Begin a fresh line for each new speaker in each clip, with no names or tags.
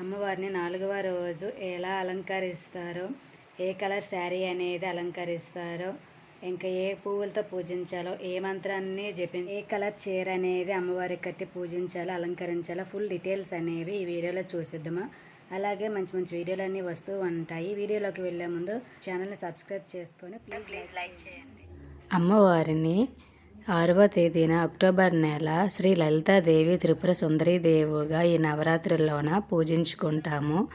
అమ్మవారిని నాలుగవ రోజు ఎలా అలంకరిస్తారో ఏ కలర్ శారీ అనేది అలంకరిస్తారో ఇంకా ఏ పువ్వులతో పూజించాలో ఏ మంత్రాన్ని జపి ఏ కలర్ చీర అనేది అమ్మవారికి కట్టి పూజించాలో అలంకరించాలో ఫుల్ డీటెయిల్స్ అనేవి ఈ వీడియోలో చూసిద్దామా. అలాగే మంచి మంచి వీడియోలు అన్నీ వస్తూ ఉంటాయి. వీడియోలోకి వెళ్ళే ముందు ఛానల్ని సబ్స్క్రైబ్ చేసుకొని ప్లీజ్ లైక్ చేయండి. అమ్మవారిని ఆరవ తేదీన అక్టోబర్ నెల శ్రీ లలితాదేవి త్రిపుర సుందరీదేవుగా ఈ నవరాత్రుల్లోన పూజించుకుంటాము.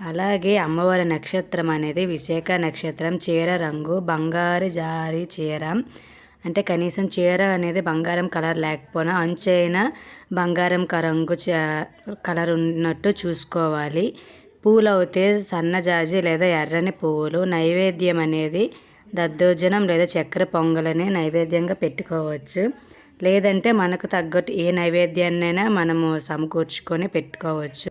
అలాగే అమ్మవారి నక్షత్రం అనేది విశాఖ నక్షత్రం చీర రంగు బంగారు జారి చీర. అంటే కనీసం చీర అనేది బంగారం కలర్ లేకపోయినా అంచైన బంగారం క- రంగు చ- కలర్ ఉన్నట్టు చూసుకోవాలి. పూలు అయితే సన్నజాజి లేదా ఎర్రని పువ్వులు నైవేద్యం అనేది దద్దోజనం లేదా చక్కెర పొంగలని నైవేద్యంగా పెట్టుకోవచ్చు. లేదంటే మనకు తగ్గట్టు ఏ నైవేద్యాన్నైనా మనము సమకూర్చుకొని పెట్టుకోవచ్చు.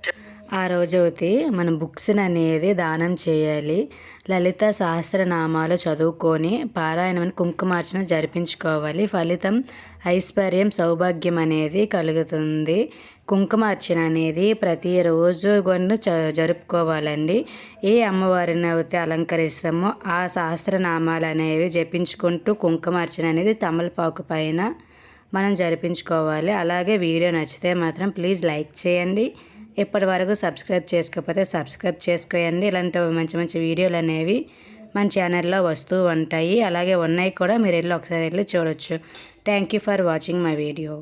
ఆ రోజైతే మనం బుక్స్ అనేది దానం చేయాలి. లలిత సహస్రనామాలు చదువుకొని పారాయణమని కుంకుమార్చన జరిపించుకోవాలి. ఫలితం ఐశ్వర్యం సౌభాగ్యం అనేది కలుగుతుంది. కుంకుమార్చన అనేది ప్రతిరోజు కొన్ని జరుపుకోవాలండి. ఏ అమ్మవారిని అయితే అలంకరిస్తామో ఆ సహస్రనామాలు అనేవి జపించుకుంటూ కుంకుమార్చన అనేది తమలపాకు పైన మనం జరిపించుకోవాలి. అలాగే వీడియో నచ్చితే మాత్రం ప్లీజ్ లైక్ చేయండి. ఇప్పటి వరకు సబ్స్క్రైబ్ చేసుకోకపోతే సబ్స్క్రైబ్ చేసుకోండి ఇలాంటి మంచి మంచి వీడియోలు అనేవి మన ఛానల్లో వస్తూ ఉంటాయి. అలాగే ఉన్నాయి కూడా మీరు వెళ్ళి ఒకసారి వెళ్ళి చూడొచ్చు. Thank you for watching my video.